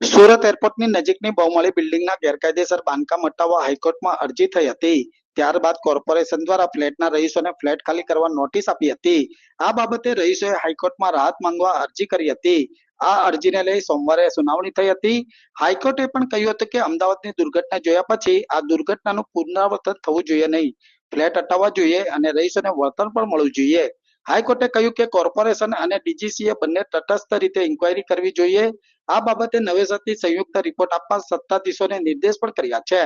સુરત એરપોર્ટની નજીકની બહુમાળી બિલ્ડિંગના ગેરકાયદેસર બાંધકામ હટાવવા હાઈકોર્ટમાં અરજી થઈ હતી. ત્યારબાદ કોર્પોરેશન દ્વારા ફ્લેટના રહીશોને ફ્લેટ ખાલી કરવા નોટિસ આપી હતી. આ બાબતે રહીશોએ હાઈકોર્ટમાં રાહત માંગવા અરજી કરી હતી. આ અરજીને લઈ સોમવારે સુનાવણી થઈ હતી. હાઈકોર્ટે પણ કહ્યું હતું કે અમદાવાદની દુર્ઘટના જોયા પછી આ દુર્ઘટનાનું પુનરાવર્તન થવું જોઈએ નહીં. ફ્લેટ હટાવવા જોઈએ અને રહીશોને વળતર પણ મળવું જોઈએ. હાઈકોર્ટે કહ્યું કે કોર્પોરેશન અને ડીજીસીએ બંને તટસ્થ રીતે ઇન્કવાયરી કરવી જોઈએ. આ બાબતે નવેસરથી સંયુક્ત રિપોર્ટ આપવા સત્તાધીશોને નિર્દેશ પણ કર્યા છે.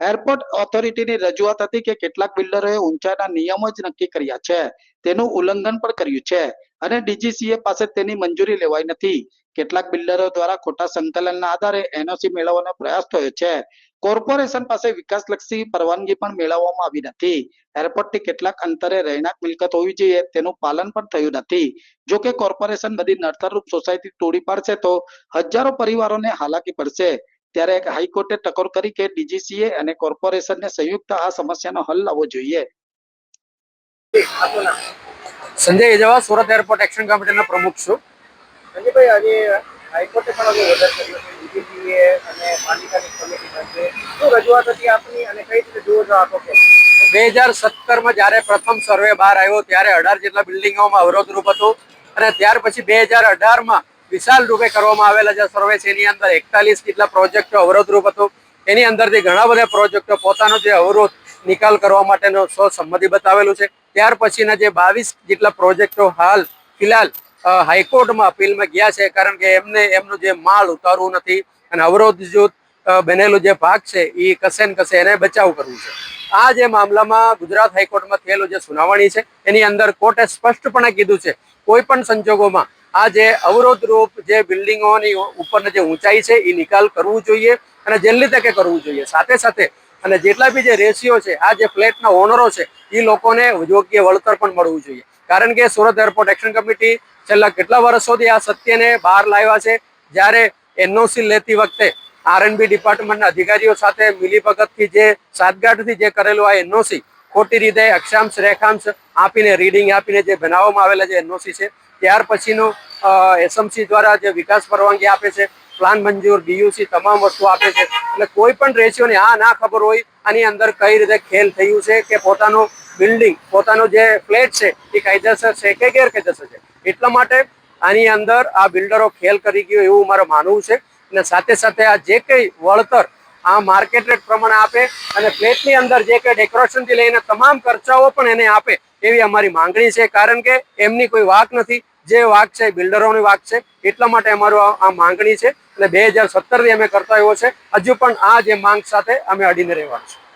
એરપોર્ટ ઓથોરિટીની રજૂઆત હતી કે કેટલાક બિલ્ડરોએ ઊંચાઈના નિયમો જ નક્કી કર્યા છે. તેનું ઉલ્લંઘન પણ કર્યું છે અને ડીજીસીએ પાસે તેની મંજૂરી લેવાઈ નથી. કેટલાક બિલ્ડરો દ્વારા ખોટા સંકલનના આધારે એનઓસી મેળવવાનો પ્રયાસ થયો છે. કોર્પોરેશન પાસે વિકાસલક્ષી પરવાનગી પણ મેળવવામાં આવી નથી. એરપોર્ટથી કેટલાક અંતરે રહેણાંક મિલકત હોવી જોઈએ તેનું પાલન પણ થયું નથી. જો કે કોર્પોરેશન બધી નડતરરૂપ સોસાયટી તોડી પાડશે તો હજારો પરિવારોને હાલાકી પડશે. ત્યારે હાઈકોર્ટે ટકોર કરી કે ડીજીસીએ અને કોર્પોરેશનને સંયુક્ત આ સમસ્યાનો હલ લાવવો જોઈએ. સંજય એજવા સુરત એરપોર્ટ એક્શન કમિટીના પ્રમુખ છું. રજૂઆત હતી આપની અને કઈ રીતે જુઓ છો આપો બે હજાર સત્તરમાં જ્યારે પ્રથમ સર્વે બહાર આવ્યો, ત્યારે અઢાર જેટલા બિલ્ડિંગોમાં અવરોધરૂપ હતું. અને ત્યાર પછી બે હજાર અઢારમાં વિશાલ રૂપે કરવામાં આવેલા જે સર્વે છે, એની અંદર એકતાલીસ જેટલા પ્રોજેક્ટો અવરોધરૂપ હતું. એની અંદરથી ઘણા બધા પ્રોજેક્ટો પોતાનો જે અવરોધ નિકાલ કરવા માટેનો સહસંમતિ બતાવેલું છે. ત્યાર પછીના જે બાવીસ જેટલા પ્રોજેક્ટો હાલ, ફિલહાલ હાઈકોર્ટમાં અપીલમાં ગયા છે કારણ કે એમને એમનું જે માલ ઉતારવું નથી અને અવરોધ જો અ, બનેલો જે ભાગ છે એ કશે ને કશે એને બચાવ કરવું છે. આ જે મામલામાં ગુજરાત હાઈકોર્ટમાં થયેલું જે સુનાવણી છે એની અંદર કોર્ટે સ્પષ્ટપણે કીધું છે કોઈ પણ સંજોગોમાં આ જે અવરોધરૂપ જે બિલ્ડિંગોની ઉપરની જે ઊંચાઈ છે એ નિકાલ કરવું જોઈએ અને જલ્દી તકે કરવું જોઈએ. સાથે સાથે અને જેટલા બી જે રેશિયો છે આ જે ફ્લેટના ઓનરો છે એ લોકોને યોગ્ય વળતર પણ મળવું જોઈએ. કારણ કે સુરત એરપોર્ટ એક્શન કમિટી છેલ્લા કેટલા વર્ષોથી આ સત્યને બહાર લાવ્યા છે? જ્યારે એનઓસી લેતી વખતે આરએનબી ડિપાર્ટમેન્ટના અધિકારીઓ સાથે મિલીભગતથી જે સાતગાંઠથી જે કરેલું આ એનઓસી ખોટી રીતે અક્ષાંશ, રેખાંશ આપીને રીડિંગ આપીને જે બનાવવામાં આવેલા જે એનઓસી છે, ત્યાર પછીનું એસએમસી દ્વારા જે વિકાસ પરવાનગી આપે છે, પ્લાન મંજૂર ડીયુસી તમામ વસ્તુ આપે છે. એટલે કોઈ પણ રેશિયોની આ ના ખબર હોય, આની અંદર કઈ રીતે ખેલ થયું છે કે પોતાનું બિલ્ડિંગ પોતાનો જે ફ્લેટ છે, એ કાયદેસર છે કે ગેરકાયદેસર છે? એટલા માટે આની અંદર આ બિલ્ડરો ખેલ કરી ગયો એવું મારે માનવું છે. અને સાથે સાથે આ જે કંઈ વળતર આ માર્કેટ રેટ પ્રમાણે આપે અને ફ્લેટની અંદર જે કંઈ ડેકોરેશનથી લઈને તમામ ખર્ચાઓ પણ એને આપે એવી અમારી માંગણી છે. કારણ કે એમની કોઈ વાક નથી. જે વાક છે બિલ્ડરોની વાક છે. એટલા માટે અમારું આ માંગણી છે. અને બે હજાર સત્તરથી અમે કરતા એવો છે. હજુ પણ આ જે માંગ સાથે અમે અડીને રહેવાનું છે.